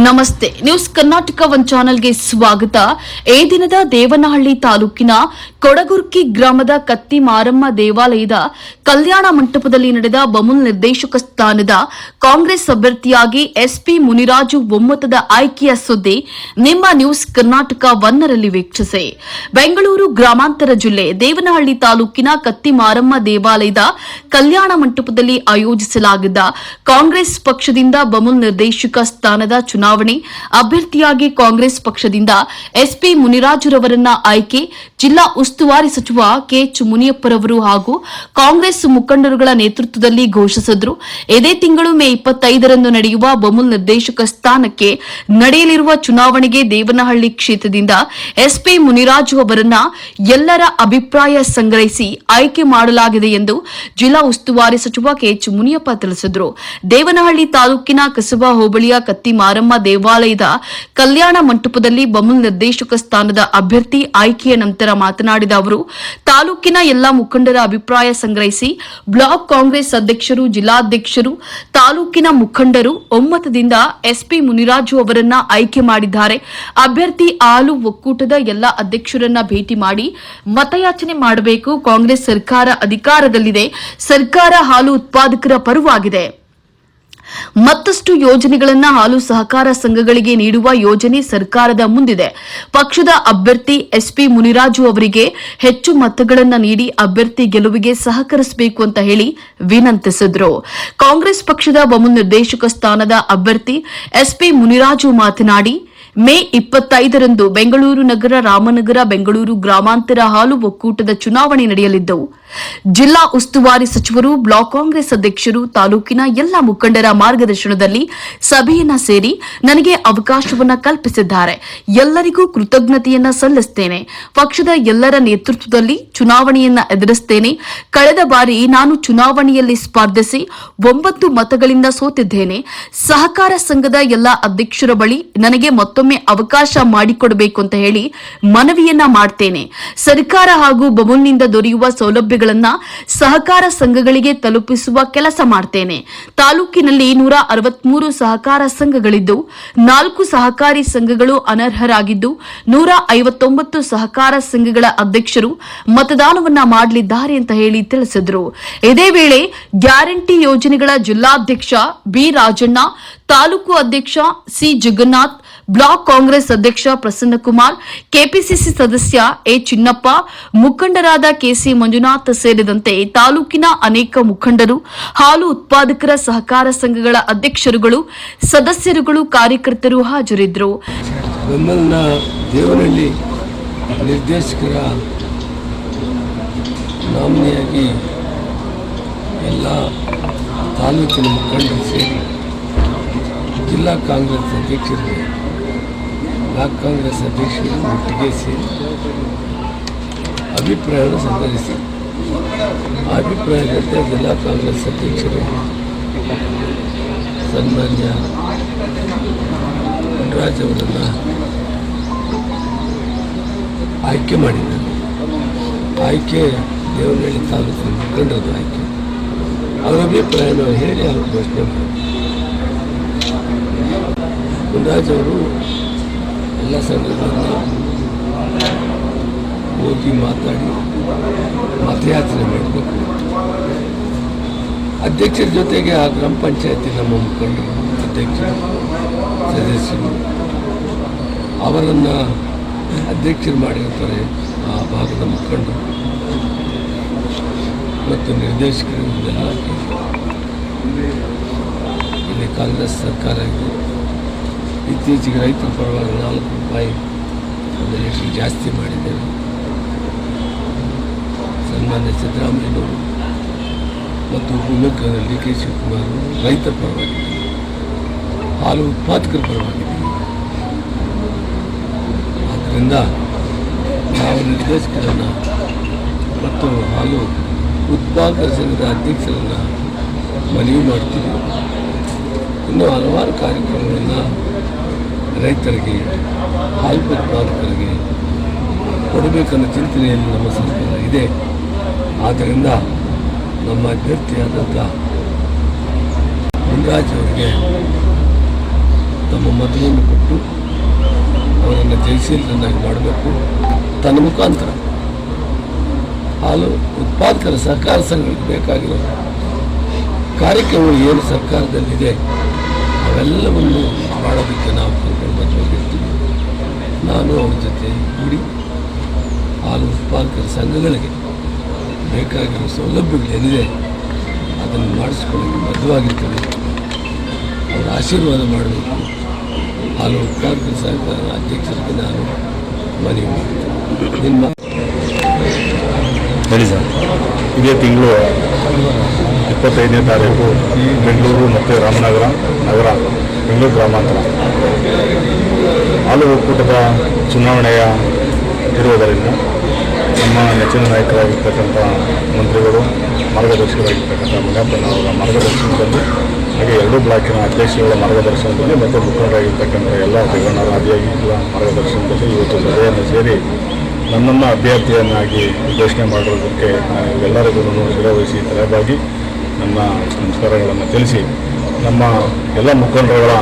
ನಮಸ್ತೆ. News Karnataka one ಚಾನೆಲ್ಗೆ ಸ್ವಾಗತ. ಈ ದಿನದ ದೇವನಹಳ್ಳಿ ತಾಲೂಕಿನ ಕೊಡಗುರ್ಕಿ ಗ್ರಾಮದ ಕತ್ತಿ ಮಾರಮ್ಮ ದೇವಾಲಯದ ಕಲ್ಯಾಣ ಮಂಟಪದಲ್ಲಿ ನಡೆದ ಬಮುಲ್ ನಿರ್ದೇಶಕ ಸ್ಥಾನದ ಕಾಂಗ್ರೆಸ್ ಅಭ್ಯರ್ಥಿಯಾಗಿ ಎಸ್ಪಿ ಮುನಿರಾಜು ಒಮ್ಮತದ ಆಯ್ಕೆಯ ಸುದ್ದಿ ನಿಮ್ಮ ನ್ಯೂಸ್ ಕರ್ನಾಟಕ ಒನ್ನರಲ್ಲಿ ವೀಕ್ಷಿಸಿ. ಬೆಂಗಳೂರು ಗ್ರಾಮಾಂತರ ಜಿಲ್ಲೆ ದೇವನಹಳ್ಳಿ ತಾಲೂಕಿನ ಕತ್ತಿ ಮಾರಮ್ಮ ದೇವಾಲಯದ ಕಲ್ಯಾಣ ಮಂಟಪದಲ್ಲಿ ಆಯೋಜಿಸಲಾಗಿದ್ದ ಕಾಂಗ್ರೆಸ್ ಪಕ್ಷದಿಂದ ಬಮುಲ್ ನಿರ್ದೇಶಕ ಸ್ಥಾನದ ಅಭ್ಯರ್ಥಿಯಾಗಿ ಕಾಂಗ್ರೆಸ್ ಪಕ್ಷದಿಂದ ಎಸ್ಪಿ ಮುನಿರಾಜುರವರನ್ನ ಆಯ್ಕೆ ಜಿಲ್ಲಾ ಉಸ್ತುವಾರಿ ಸಚಿವ ಕೆಎಚ್ ಮುನಿಯಪ್ಪರವರು ಹಾಗೂ ಕಾಂಗ್ರೆಸ್ ಮುಖಂಡರುಗಳ ನೇತೃತ್ವದಲ್ಲಿ ಘೋಷಿಸಿದ್ರು. ಇದೇ ತಿಂಗಳು ಮೇ ಇಪ್ಪತ್ತೈದರಂದು ನಡೆಯುವ ಬಮುಲ್ ನಿರ್ದೇಶಕ ಸ್ಥಾನಕ್ಕೆ ನಡೆಯಲಿರುವ ಚುನಾವಣೆಗೆ ದೇವನಹಳ್ಳಿ ಕ್ಷೇತ್ರದಿಂದ ಎಸ್ಪಿ ಮುನಿರಾಜು ಅವರನ್ನ ಎಲ್ಲರ ಅಭಿಪ್ರಾಯ ಸಂಗ್ರಹಿಸಿ ಆಯ್ಕೆ ಮಾಡಲಾಗಿದೆ ಎಂದು ಜಿಲ್ಲಾ ಉಸ್ತುವಾರಿ ಸಚಿವ ಕೆಎಚ್ ಮುನಿಯಪ್ಪ ತಿಳಿಸಿದರು. ದೇವನಹಳ್ಳಿ ತಾಲೂಕಿನ ಕಸಬಾ ಹೋಬಳಿಯ ಕತ್ತಿ ದೇವಾಲಯದ ಕಲ್ಯಾಣ ಮಂಟಪದಲ್ಲಿ ಬಮುಲ್ ನಿರ್ದೇಶಕ ಸ್ಥಾನದ ಅಭ್ಯರ್ಥಿ ಆಯ್ಕೆಯ ನಂತರ ಮಾತನಾಡಿದ ಅವರು, ತಾಲೂಕಿನ ಎಲ್ಲಾ ಮುಖಂಡರ ಅಭಿಪ್ರಾಯ ಸಂಗ್ರಹಿಸಿ ಬ್ಲಾಕ್ ಕಾಂಗ್ರೆಸ್ ಅಧ್ಯಕ್ಷರು, ಜಿಲ್ಲಾಧ್ಯಕ್ಷರು, ತಾಲೂಕಿನ ಮುಖಂಡರು ಒಮ್ಮತದಿಂದ ಎಸ್ಪಿ ಮುನಿರಾಜು ಅವರನ್ನ ಆಯ್ಕೆ ಮಾಡಿದ್ದಾರೆ. ಅಭ್ಯರ್ಥಿ ಹಾಲು ಒಕ್ಕೂಟದ ಎಲ್ಲ ಅಧ್ಯಕ್ಷರನ್ನ ಭೇಟಿ ಮಾಡಿ ಮತಯಾಚನೆ ಮಾಡಬೇಕು. ಕಾಂಗ್ರೆಸ್ ಸರ್ಕಾರ ಅಧಿಕಾರದಲ್ಲಿದೆ. ಸರ್ಕಾರ ಹಾಲು ಉತ್ಪಾದಕರ ಪರವಾಗಿದೆ. ಮತ್ತಷ್ಟು ಯೋಜನೆಗಳನ್ನು ಹಾಲು ಸಹಕಾರ ಸಂಘಗಳಿಗೆ ನೀಡುವ ಯೋಜನೆ ಸರ್ಕಾರದ ಮುಂದಿದೆ. ಪಕ್ಷದ ಅಭ್ಯರ್ಥಿ ಎಸ್ಪಿ ಮುನಿರಾಜು ಅವರಿಗೆ ಹೆಚ್ಚು ಮತಗಳನ್ನು ನೀಡಿ ಅಭ್ಯರ್ಥಿ ಗೆಲುವಿಗೆ ಸಹಕರಿಸಬೇಕು ಅಂತ ಹೇಳಿ ವಿನಂತಿಸಿದ್ರು. ಕಾಂಗ್ರೆಸ್ ಪಕ್ಷದ ನಿರ್ದೇಶಕ ಸ್ಥಾನದ ಅಭ್ಯರ್ಥಿ ಎಸ್ಪಿ ಮುನಿರಾಜು ಮಾತನಾಡಿ, ಮೇ ಇಪ್ಪತ್ತೈದರಂದು ಬೆಂಗಳೂರು ನಗರ ರಾಮನಗರ ಬೆಂಗಳೂರು ಗ್ರಾಮಾಂತರ ಹಾಲು ಒಕ್ಕೂಟದ ಚುನಾವಣೆ ನಡೆಯಲಿದ್ದವು ಜಿಲ್ಲಾ ಉಸ್ತುವಾರಿ ಸಚಿವರು, ಬ್ಲಾಕ್ ಕಾಂಗ್ರೆಸ್ ಅಧ್ಯಕ್ಷರು, ತಾಲೂಕಿನ ಎಲ್ಲ ಮುಖಂಡರ ಮಾರ್ಗದರ್ಶನದಲ್ಲಿ ಸಭೆಯನ್ನ ಸೇರಿ ನನಗೆ ಅವಕಾಶವನ್ನ ಕಲ್ಪಿಸಿದ್ದಾರೆ. ಎಲ್ಲರಿಗೂ ಕೃತಜ್ಞತೆಯನ್ನ ಸಲ್ಲಿಸುತ್ತೇನೆ ಪಕ್ಷದ ಎಲ್ಲರ ನೇತೃತ್ವದಲ್ಲಿ ಚುನಾವಣೆಯನ್ನ ಎದುರಿಸುತ್ತೇನೆ ಕಳೆದ ಬಾರಿ ನಾನು ಚುನಾವಣೆಯಲ್ಲಿ ಸ್ಪರ್ಧಿಸಿ ಒಂಬತ್ತು ಮತಗಳಿಂದ ಸೋತಿದ್ದೇನೆ. ಸಹಕಾರ ಸಂಘದ ಎಲ್ಲ ಅಧ್ಯಕ್ಷರ ಬಳಿ ನನಗೆ ಮತ್ತೊಮ್ಮೆ ಅವಕಾಶ ಮಾಡಿಕೊಡಬೇಕು ಅಂತ ಹೇಳಿ ಮನವಿಯನ್ನ ಮಾಡ್ತೇನೆ. ಸರ್ಕಾರ ಹಾಗೂ ಬಮುಲ್ನಿಂದ ದೊರೆಯುವ ಸೌಲಭ್ಯಗಳನ್ನ ಸಹಕಾರ ಸಂಘಗಳಿಗೆ ತಲುಪಿಸುವ ಕೆಲಸ ಮಾಡ್ತೇನೆ. ತಾಲೂಕಿನಲ್ಲಿ ನೂರ ಅರವತ್ಮೂರು ಸಹಕಾರ ಸಂಘಗಳಿದ್ದು, ನಾಲ್ಕು ಸಹಕಾರಿ ಸಂಘಗಳು ಅನರ್ಹರಾಗಿದ್ದು, ನೂರ ಐವತ್ತೊಂಬತ್ತು ಸಹಕಾರ ಸಂಘಗಳ ಅಧ್ಯಕ್ಷರು ಮತದಾನವನ್ನ ಮಾಡಲಿದ್ದಾರೆ ಅಂತ ಹೇಳಿ ತಿಳಿಸಿದರು. ಇದೇ ವೇಳೆ ಗ್ಯಾರಂಟಿ ಯೋಜನೆಗಳ ಜಿಲ್ಲಾಧ್ಯಕ್ಷ ಬಿ ರಾಜಣ್ಣ, ತಾಲೂಕು ಅಧ್ಯಕ್ಷ ಸಿ ಜಗನ್ನಾಥ್ ಬ್ಲಾಕ್ ಕಾಂಗ್ರೆಸ್ ಅಧ್ಯಕ್ಷ ಪ್ರಸನ್ನಕುಮಾರ್, ಕೆಪಿಸಿಸಿ ಸದಸ್ಯ ಎ ಚಿನ್ನಪ್ಪ, ಮುಖಂಡರಾದ ಕೆಸಿ ಮಂಜುನಾಥ್ ಸೇರಿದಂತೆ ತಾಲೂಕಿನ ಅನೇಕ ಮುಖಂಡರು, ಹಾಲು ಉತ್ಪಾದಕರ ಸಹಕಾರ ಸಂಘಗಳ ಅಧ್ಯಕ್ಷರುಗಳು, ಸದಸ್ಯರುಗಳು, ಕಾರ್ಯಕರ್ತರು ಹಾಜರಿದ್ದರು. ಜಿಲ್ಲಾ ಕಾಂಗ್ರೆಸ್ ಅಧ್ಯಕ್ಷರಿಗೆ ಬ್ಲಾಕ್ ಕಾಂಗ್ರೆಸ್ ಅಧ್ಯಕ್ಷರು ಒಟ್ಟಿಗೆ ಸೇರಿ ಅಭಿಪ್ರಾಯವನ್ನು ಸಂಗ್ರಹಿಸಿ. ಆ ಅಭಿಪ್ರಾಯದಂತೆ ಜಿಲ್ಲಾ ಕಾಂಗ್ರೆಸ್ ಅಧ್ಯಕ್ಷರು ಸನ್ಮಾನ್ಯ ನಟರಾಜ್ ಅವರನ್ನು ಆಯ್ಕೆ ಮಾಡಿದ್ದಾರೆ. ಆಯ್ಕೆ ದೇವನಹಳ್ಳಿ ತಾಲೂಕಿನ ಮುಖಂಡರದ್ದು ಆಯ್ಕೆ. ಅವರ ಅಭಿಪ್ರಾಯನ ಹೇಳಿ ಅವರು ಘೋಷಣೆ ಮಾಡಿ ಗುಂಡರಾಜ್ ಅವರು ಎಲ್ಲ ಸಂಘಗಳನ್ನು ಹೋಗಿ ಮಾತಾಡಿ ಮತಯಾಚನೆ ಮಾಡಬೇಕು. ಅಧ್ಯಕ್ಷರ ಜೊತೆಗೆ ಆ ಗ್ರಾಮ ಪಂಚಾಯತಿ ನಮ್ಮ ಮುಖಂಡರು ಅಧ್ಯಕ್ಷರು, ಸದಸ್ಯರು. ಅವರನ್ನು ಅಧ್ಯಕ್ಷರು ಮಾಡಿರ್ತಾರೆ ಆ ಭಾಗದ ಮುಖಂಡರು. ಮತ್ತು ನಿರ್ದೇಶಕರು ಇದೆಲ್ಲ ಇಲ್ಲಿ ಕಾಂಗ್ರೆಸ್ ಸರ್ಕಾರ ಇದೆ. ಇತ್ತೀಚೆಗೆ ರೈತರ ಪರವಾಗಿ ನಾಲ್ಕು ರೂಪಾಯಿ ಒಂದು ಲೀಟ್ರ್ ಜಾಸ್ತಿ ಮಾಡಿದ್ದೇವೆ. ಸನ್ಮಾನ್ಯ ಸಿದ್ದರಾಮಯ್ಯನವರು ಮತ್ತು ಉಪಮುಖ್ಯಮಂತ್ರಿ ಡಿ ಕೆ ಶಿವಕುಮಾರ್ ರೈತರ ಪರವಾಗಿ ಹಾಲು ಉತ್ಪಾದಕರ ಪರವಾಗಿದ್ದೀವಿ ಆದ್ದರಿಂದ ನಾವು ನಿರ್ದೇಶಕರನ್ನು ಮತ್ತು ಹಾಲು ಉತ್ಪಾದಕರ ಸಂಘದ ಅಧ್ಯಕ್ಷರನ್ನು ಮನವಿ ಮಾಡ್ತೀವಿ. ಇನ್ನೂ ಹಲವಾರು ಕಾರ್ಯಕ್ರಮಗಳನ್ನು ರೈತರಿಗೆ ಹಾಲು ಉತ್ಪಾದಕರಿಗೆ ಕೊಡಬೇಕನ್ನೋ ಚಿಂತನೆಯಲ್ಲಿ ನಮ್ಮ ಸರ್ಕಾರ ಇದೆ. ಆದ್ದರಿಂದ ನಮ್ಮ ಅಭ್ಯರ್ಥಿಯಾದಂಥ ಲಿಂಗರಾಜ್ ಅವರಿಗೆ ತಮ್ಮ ಮತವನ್ನು ಕೊಟ್ಟು ಅವರನ್ನು ಜಯಶೀಲರನ್ನಾಗಿ ಮಾಡಬೇಕು. ತನ್ನ ಮುಖಾಂತರ ಹಾಲು ಉತ್ಪಾದಕರ ಸಹಕಾರ ಸಂಘಗಳಿಗೆ ಬೇಕಾಗಿರೋ ಕಾರ್ಯಕ್ರಮಗಳು ಏನು ಸರ್ಕಾರದಲ್ಲಿದೆ, ಅವೆಲ್ಲವನ್ನು ಮಾಡೋದಕ್ಕೆ ನಾವು. ನಾನು ಅವ್ರ ಜೊತೆ ಕೂಡಿ ಹಾಲು ಉತ್ಪಾದಕರ ಸಂಘಗಳಿಗೆ ಬೇಕಾಗಿರೋ ಸೌಲಭ್ಯಗಳೇನಿದೆ ಅದನ್ನು ಮಾಡಿಸ್ಕೊಳ್ಳೋಕ್ಕೆ ಬದ್ಧವಾಗಿರ್ತೀವಿ ಅವರ ಆಶೀರ್ವಾದ ಮಾಡಬೇಕು. ಹಾಲು ಉತ್ಪಾದಕರ ಸಹಕಾರ ಅಧ್ಯಕ್ಷರಿಗೆ ನಾನು ಮನವಿ ಮಾಡ್ತೀನಿ. ನಿಮ್ಮ ಸರ್. ಇದೇ ತಿಂಗಳು ಇಪ್ಪತ್ತೈದನೇ ತಾರೀಕು ಬೆಂಗಳೂರು ಮತ್ತು ರಾಮನಗರ ನಗರ ಬೆಂಗಳೂರು ಗ್ರಾಮಾಂತರ. ಹಾಲು ಒಕ್ಕೂಟದ ಚುನಾವಣೆಯ ಇರುವುದರಿಂದ ನಮ್ಮ ನೆಚ್ಚಿನ ನಾಯಕರಾಗಿರ್ತಕ್ಕಂಥ ಮಂತ್ರಿಗಳು, ಮಾರ್ಗದರ್ಶಕರಾಗಿರ್ತಕ್ಕಂಥ ಅವರ ಮಾರ್ಗದರ್ಶನದಲ್ಲಿ ಹಾಗೆ ಎರಡೂ ಬ್ಲಾಕಿನ ಅಧ್ಯಕ್ಷರುಗಳ ಮಾರ್ಗದರ್ಶನದಲ್ಲಿ ಮತ್ತು ಮುಖಂಡರಾಗಿರ್ತಕ್ಕಂಥ ಎಲ್ಲ ಅಧಿಯಾಗಿಗಳ ಮಾರ್ಗದರ್ಶನದಲ್ಲಿ ಇವತ್ತು ಸಭೆಯನ್ನು ಸೇರಿ ನನ್ನನ್ನು ಅಭ್ಯರ್ಥಿಯನ್ನಾಗಿ ಘೋಷಣೆ ಮಾಡಿರೋದಕ್ಕೆ ಎಲ್ಲರಿಗೂ ಶಿರವಹಿಸಿ, ತಲೆಬಾಗಿ ನನ್ನ ಸಂಸ್ಕಾರಗಳನ್ನು ತಿಳಿಸಿ ನಮ್ಮ ಎಲ್ಲ ಮುಖಂಡರುಗಳ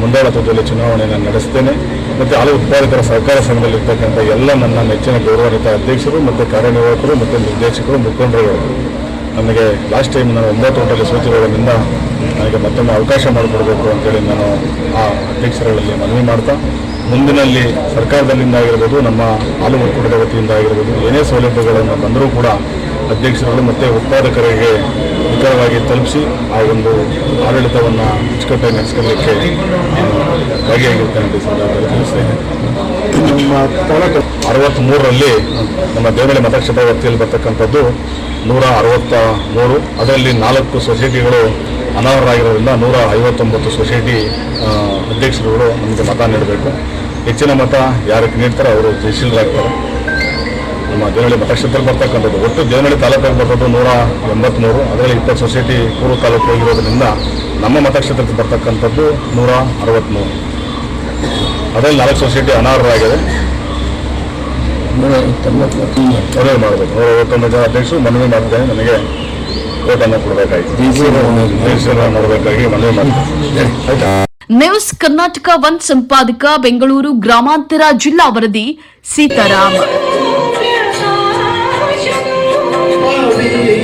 ಮುಂದಾಳತ್ವದಲ್ಲಿ ಚುನಾವಣೆಯನ್ನು ನಡೆಸ್ತೇನೆ. ಮತ್ತು ಹಾಲು ಉತ್ಪಾದಕರ ಸಹಕಾರ ಸಂಘದಲ್ಲಿರ್ತಕ್ಕಂಥ ಎಲ್ಲ ನನ್ನ ನೆಚ್ಚಿನ ಗೌರವಾನ್ವಿತ ಅಧ್ಯಕ್ಷರು, ಮತ್ತು ಕಾರ್ಯನಿರ್ವಾಹಕರು, ಮತ್ತು ನಿರ್ದೇಶಕರು ಮುಖಂಡರುಗಳು ನನಗೆ ಲಾಸ್ಟ್ ಟೈಮ್ ನಾನು ಒಂಬತ್ತು ಗಂಟೆಗೆ ಸೂಚಿರೋದ್ರಿಂದ ನನಗೆ ಮತ್ತೊಮ್ಮೆ ಅವಕಾಶ ಮಾಡಿಕೊಡಬೇಕು ಅಂತೇಳಿ ನಾನು ಆ ಅಧ್ಯಕ್ಷರುಗಳಲ್ಲಿ ಮನವಿ ಮಾಡ್ತಾ, ಮುಂದಿನಲ್ಲಿ ಸರ್ಕಾರದಲ್ಲಿಂದ ಆಗಿರ್ಬೋದು, ನಮ್ಮ ಹಾಲು ಒಕ್ಕೂಟದ ವತಿಯಿಂದ ಆಗಿರ್ಬೋದು, ಏನೇ ಸೌಲಭ್ಯಗಳನ್ನು ಬಂದರೂ ಕೂಡ ಅಧ್ಯಕ್ಷರುಗಳು ಮತ್ತು ಉತ್ಪಾದಕರಿಗೆ ನಿಖರವಾಗಿ ತಲುಪಿಸಿ ಆ ಒಂದು ಆಡಳಿತವನ್ನು ಅಚ್ಚುಕಟ್ಟಾಗಿ ನಡೆಸ್ಕೊಳ್ಳಿಕ್ಕೆ ಭಾಗಿಯಾಗಿರ್ತೇನೆ ಅಂತ ತಿಳಿಸ್ತೇನೆ. ನಮ್ಮ ತಾಲೂಕು ಅರವತ್ತ್ಮೂರರಲ್ಲಿ ನಮ್ಮ ದೇವಳಿ ಮತಕ್ಷೇತ್ರ ವ್ಯಾಪ್ತಿಯಲ್ಲಿ ಬರ್ತಕ್ಕಂಥದ್ದು ನೂರ ಅರವತ್ತ ಮೂರು ಅದರಲ್ಲಿ ನಾಲ್ಕು ಸೊಸೈಟಿಗಳು ಅನಾವರಣರಾಗಿರೋದ್ರಿಂದ ನೂರ ಐವತ್ತೊಂಬತ್ತು ಸೊಸೈಟಿ ಅಧ್ಯಕ್ಷರುಗಳು ನಮಗೆ ಮತ ನೀಡಬೇಕು. ಹೆಚ್ಚಿನ ಮತ ಯಾರಿಗೆ ನೀಡ್ತಾರೋ ಅವರು ಜಯಶೀಲರಾಗ್ತಾರೆ ನಮ್ಮ ದೇವನಹಳ್ಳಿ ಮತಕ್ಷೇತ್ರದಲ್ಲಿ ಬರ್ತಕ್ಕಂಥದ್ದು. ಒಟ್ಟು ದೇವನಹಳ್ಳಿ ತಾಲೂಕಲ್ಲಿ ಬರ್ತದ್ದು ನೂರ ಎಂಬತ್ತ್ಮೂರು ಅದರಲ್ಲಿ ಇಪ್ಪತ್ತು ಸೊಸೈಟಿ ಪೂರ್ವ ತಾಲೂಕು ಹೋಗಿರೋದ್ರಿಂದ ನಮ್ಮ ಮತಕ್ಷೇತ್ರಕ್ಕೆ ಬರ್ತಕ್ಕಂಥದ್ದು ನೂರ ಅರವತ್ತ್ಮೂರು ಅದರಲ್ಲಿ ನಾಲ್ಕು ಸೊಸೈಟಿ ಅನಾರ್ಹರಾಗಿದೆ ನೂರ ಮನವಿ ಮಾಡಬೇಕು. ನೂರ ಐವತ್ತೊಂದು ಜನ ಅಧ್ಯಕ್ಷರು ಮನವಿ ಮಾಡಿದ್ದೇನೆ. ನನಗೆ ಓಟನ್ನು ಕೊಡಬೇಕಾಗಿ ಮಾಡಬೇಕಾಗಿ ಮನವಿ ಮಾಡ್ತೇನೆ ಆಯ್ತಾ? ನ್ಯೂಸ್ ಕರ್ನಾಟಕ ಒನ್ ಸಂಪಾದಕ ಬೆಂಗಳೂರು ಗ್ರಾಮಾಂತರ ಜಿಲ್ಲಾ ವರದಿ ಸೀತಾರಾಮ್. Espírito